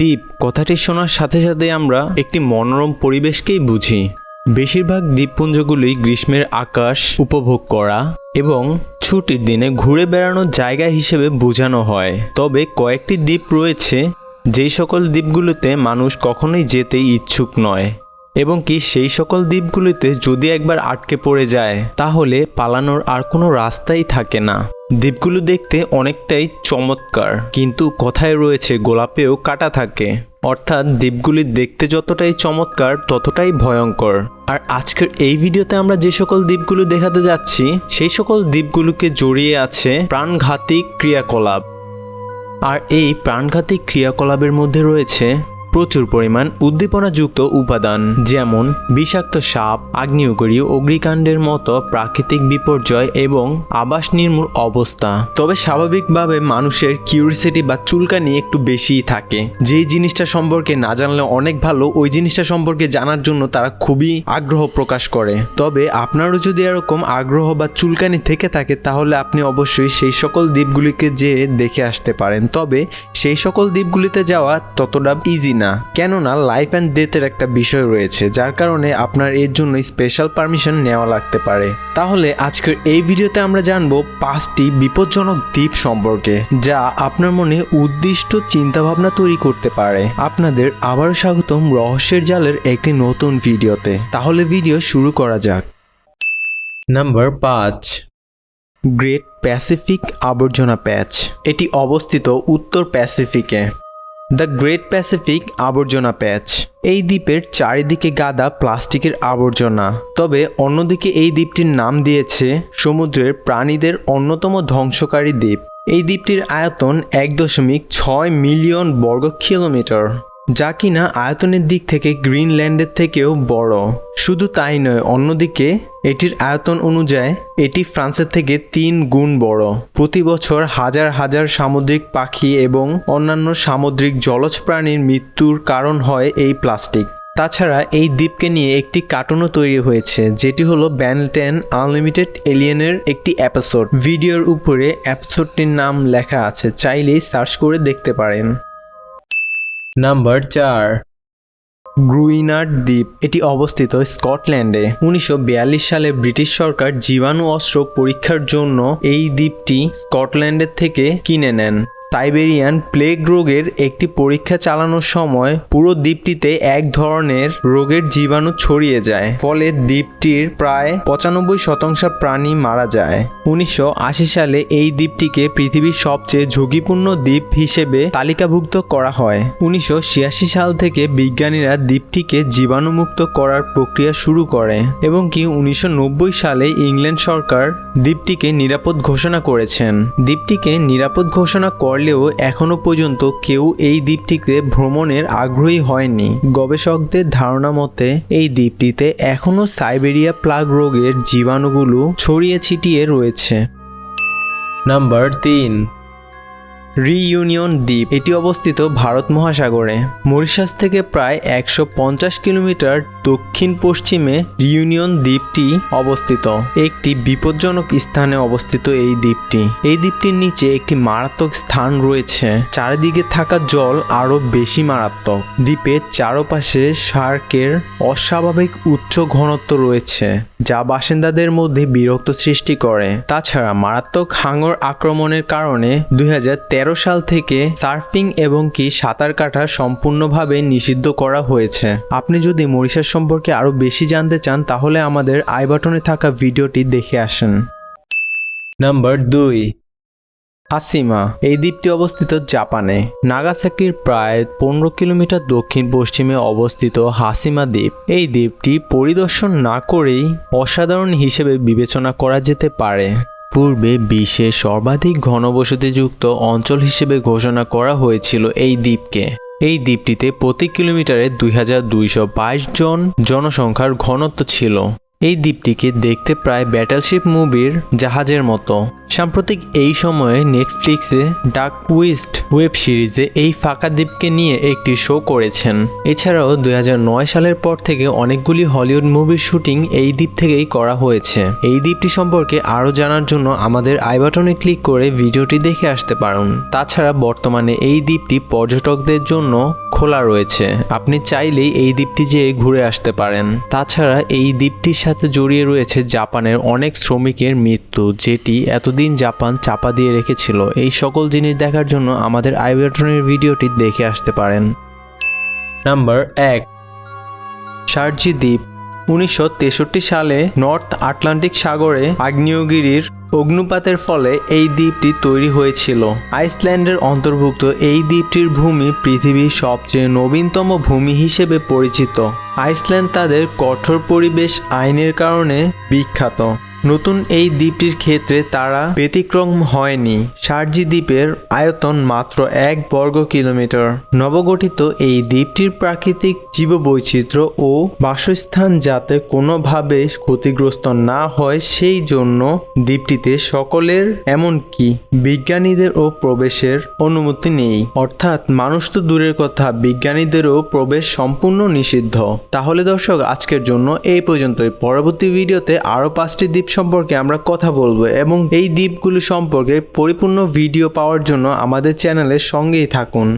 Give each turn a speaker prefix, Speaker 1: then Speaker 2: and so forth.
Speaker 1: দ্বীপ কথাটি শোনার সাথে সাথে আমরা একটি মনোরম পরিবেশকেই বুঝি। বেশিরভাগ দ্বীপপুঞ্জগুলি গ্রীষ্মের আকাশ উপভোগ করা এবং ছুটির দিনে ঘুরে বেড়ানোর জায়গা হিসেবে বোঝানো হয়। তবে কয়েকটি দ্বীপ রয়েছে যেই সকল দ্বীপগুলোতে মানুষ কখনোই যেতে ইচ্ছুক নয় এবং কি সেই সকল দ্বীপগুলিতে যদি একবার আটকে পড়ে যায়, তাহলে পালানোর আর কোনো রাস্তাই থাকে না। দ্বীপগুলো দেখতে অনেকটাই চমৎকার, কিন্তু কথায় রয়েছে গোলাপেও কাটা থাকে। অর্থাৎ দ্বীপগুলি দেখতে যতটাই চমৎকার, ততটাই ভয়ঙ্কর। আর আজকের এই ভিডিওতে আমরা যে সকল দ্বীপগুলো দেখাতে যাচ্ছি, সেই সকল দ্বীপগুলোকে জড়িয়ে আছে প্রাণঘাতী ক্রিয়াকলাপ। আর এই প্রাণঘাতী ক্রিয়াকলাপের মধ্যে রয়েছে প্রচুর পরিমাণ উদ্দীপনাযুক্ত উপাদান, যেমন বিষাক্ত সাপ, আগ্নেয়গিরি অগ্নিকাণ্ডের মতো প্রাকৃতিক বিপর্যয় এবং আবাস নির্মূল অবস্থা। তবে স্বাভাবিকভাবে মানুষের কিউরিসিটি বা চুলকানি একটু বেশিই থাকে। যেই জিনিসটা সম্পর্কে না জানলে অনেক ভালো, ওই জিনিসটা সম্পর্কে জানার জন্য তারা খুবই আগ্রহ প্রকাশ করে। তবে আপনারও যদি এরকম আগ্রহ বা চুলকানি থেকে থাকে, তাহলে আপনি অবশ্যই সেই সকল দ্বীপগুলিকে যেয়ে দেখে আসতে পারেন। তবে সেই সকল দ্বীপগুলিতে যাওয়া ততটা ইজি না, কেননা লাইফ অ্যান্ড ডেথের একটা বিষয় রয়েছে, যার কারণে আপনার এর জন্য স্পেশাল পারমিশন নেওয়া লাগতে পারে। তাহলে আজকের এই ভিডিওতে আমরা জানব পাঁচটি বিপজ্জনক দ্বীপ সম্পর্কে, যা আপনার মনে উদ্দিষ্ট চিন্তাভাবনা তৈরি করতে পারে। আপনাদের আবারও স্বাগতম রহস্যের জালের একটি নতুন ভিডিওতে। তাহলে ভিডিও শুরু করা যাক। নাম্বার পাঁচ গ্রেট প্যাসিফিক আবর্জনা প্যাচ। এটি অবস্থিত উত্তর প্যাসিফিকে। দ্য গ্রেট প্যাসিফিক আবর্জনা প্যাচ। এই দ্বীপের চারিদিকে গাদা প্লাস্টিকের আবর্জনা। তবে অন্যদিকে এই দ্বীপটির নাম দিয়েছে সমুদ্রের প্রাণীদের অন্যতম ধ্বংসকারী দ্বীপ। এই দ্বীপটির আয়তন এক দশমিক ছয় মিলিয়ন বর্গ কিলোমিটার যা কিনা আয়তনের দিক থেকে গ্রিনল্যান্ডের থেকেও বড়। শুধু তাই নয়, অন্যদিকে এটির আয়তন অনুযায়ী এটি ফ্রান্সের থেকে তিন গুণ বড়। প্রতি বছর হাজার হাজার সামুদ্রিক পাখি এবং অন্যান্য সামুদ্রিক জলজ প্রাণীর মৃত্যুর কারণ হয় এই প্লাস্টিক। তাছাড়া এই দ্বীপকে নিয়ে একটি কার্টুনও তৈরি হয়েছে, যেটি হলো ব্যানটেন আনলিমিটেড এলিয়েনের একটি এপিসোড। ভিডিওর উপরে এপিসোডটির নাম লেখা আছে, চাইলেই সার্চ করে দেখতে পারেন। নাম্বার চার। গ্রুইনার দ্বীপ, এটি অবস্থিত স্কটল্যান্ডে। উনিশশো বিয়াল্লিশ সালে ব্রিটিশ সরকার জীবাণু অস্ত্র পরীক্ষার জন্য এই দ্বীপটি স্কটল্যান্ডের থেকে কিনে নেন। সাইবেরিয়ান প্লেগ রোগের একটি পরীক্ষা চালানোর সময় পুরো দ্বীপটিতে এক ধরনের রোগের জীবাণু ছড়িয়ে যায়। ফলে দ্বীপটির প্রায় পঁচানব্বই শতাংশ প্রাণী মারা যায়। উনিশশো আশি সালে এই দ্বীপটিকে পৃথিবীর সবচেয়ে ঝুঁকিপূর্ণ দ্বীপ হিসেবে তালিকাভুক্ত করা হয়। উনিশশো ছিয়াশি সাল থেকে বিজ্ঞানীরা দ্বীপটিকে জীবাণুমুক্ত করার প্রক্রিয়া শুরু করে এবং কি উনিশশো নব্বই সালে ইংল্যান্ড সরকার দ্বীপটিকে নিরাপদ ঘোষণা করেছেন। দ্বীপটিকে নিরাপদ ঘোষণা করলেও এখনও পর্যন্ত কেউ এই দ্বীপটিতে ভ্রমণের আগ্রহী হয়নি। গবেষকদের ধারণা মতে, এই দ্বীপটিতে এখনও সাইবেরিয়া প্লাগ রোগের জীবাণুগুলো ছড়িয়ে ছিটিয়ে রয়েছে। নাম্বার তিন। রিইউনিয়ন দ্বীপ। এটি অবস্থিত ভারত মহাসাগরে। মরিশাস থেকে প্রায় একশো পঞ্চাশ কিলোমিটার দক্ষিণ পশ্চিমে রিউনিয়ন দ্বীপটি অবস্থিত। একটি বিপজ্জনক স্থানে অবস্থিত এই দ্বীপটি। এই দ্বীপটির নিচে একটি মারাত্মক স্থান রয়েছে। চারিদিকে থাকা জল আরও বেশি মারাত্মক। দ্বীপের চারপাশে শার্কের অস্বাভাবিক উচ্চ ঘনত্ব রয়েছে, যা বাসিন্দাদের মধ্যে বিরক্ত সৃষ্টি করে। তাছাড়া মারাত্মক হাঙর আক্রমণের কারণে দুই হাজার তেরো সাল থেকে সার্ফিং এবং কি সাঁতার কাটা সম্পূর্ণভাবে নিষিদ্ধ করা হয়েছে। আপনি যদি মরিশাস সম্পর্কে আরও বেশি জানতে চান তাহলে আমাদের আই বাটনে থাকা ভিডিওটি দেখে আসেন। নাম্বার দুই। হাসিমা এই দ্বীপটি অবস্থিত জাপানে। নাগাসাকির প্রায় পনেরো কিলোমিটার দক্ষিণ পশ্চিমে অবস্থিত হাসিমা দ্বীপ। এই দ্বীপটি পরিদর্শন না করেই অসাধারণ হিসেবে বিবেচনা করা যেতে পারে। পূর্বে বিশ্বের সর্বাধিক ঘনবসতিযুক্ত অঞ্চল হিসেবে ঘোষণা করা হয়েছিল এই দ্বীপকে। এই দ্বীপটিতে প্রতি কিলোমিটারে দুই হাজার দুইশ বাইশ জন জনসংখ্যার ঘনত্ব ছিল। এই দ্বীপটিকে দেখতে প্রায় ব্যাটেলশিপ মুভির জাহাজের মতো। সাম্প্রতিক এই সময়ে নেটফ্লিক্সে ডাক উইস্ট ওয়েব সিরিজে এই ফাঁকা দ্বীপকে নিয়ে একটি শো করেছেন। এছাড়াও দুই হাজার নয় সালের পর থেকে অনেকগুলি হলিউড মুভির শুটিং এই দ্বীপ থেকেই করা হয়েছে। এই দ্বীপটি সম্পর্কে আরও জানার জন্য আমাদের আই বাটনে ক্লিক করে ভিডিওটি দেখে আসতে পারুন। তাছাড়া বর্তমানে এই দ্বীপটি পর্যটকদের জন্য খোলা রয়েছে। আপনি চাইলেই এই দ্বীপটি যেয়ে ঘুরে আসতে পারেন। তাছাড়া এই দ্বীপটির সাথে জড়িয়ে রয়েছে জাপানের অনেক শ্রমিকের মৃত্যু, যেটি এতদিন জাপান চাপা দিয়ে রেখেছিল। এই সকল জিনিস দেখার জন্য আমাদের আই বাটনের ভিডিওটি দেখে আসতে পারেন। নাম্বার এক শারজি দ্বীপ। উনিশশো তেষট্টি সালে নর্থ আটলান্টিক সাগরে আগ্নেয়গিরির অগ্নুপাতের ফলে এই দ্বীপটি তৈরি হয়েছিল। আইসল্যান্ডের অন্তর্ভুক্ত এই দ্বীপটির ভূমি পৃথিবীর সবচেয়ে নবীনতম ভূমি হিসেবে পরিচিত। আইসল্যান্ড তাদের কঠোর পরিবেশ আইনের কারণে বিখ্যাত। নতুন এই দ্বীপটির ক্ষেত্রে তারা ব্যতিক্রম হয়নি। সার্জি দ্বীপের আয়তন মাত্র এক বর্গ কিলোমিটার। নবগঠিত এই দ্বীপটির প্রাকৃতিক জীববৈচিত্র্য ও বাসস্থান যাতে কোনোভাবে ক্ষতিগ্রস্ত না হয়, সেই জন্য দ্বীপটিতে সকলের এমনকি বিজ্ঞানীদেরও প্রবেশের অনুমতি নেই। অর্থাৎ মানুষ তো দূরের কথা, বিজ্ঞানীদেরও প্রবেশ সম্পূর্ণ নিষিদ্ধ। তাহলে দর্শক, আজকের জন্য এই পর্যন্তই। পরবর্তী ভিডিওতে আরও পাঁচটি দ্বীপ সম্পর্কে আমরা কথা বলব এবং এই দ্বীপগুলো সম্পর্কে পরিপূর্ণ ভিডিও পাওয়ার জন্য আমাদের চ্যানেলের সঙ্গেই থাকুন।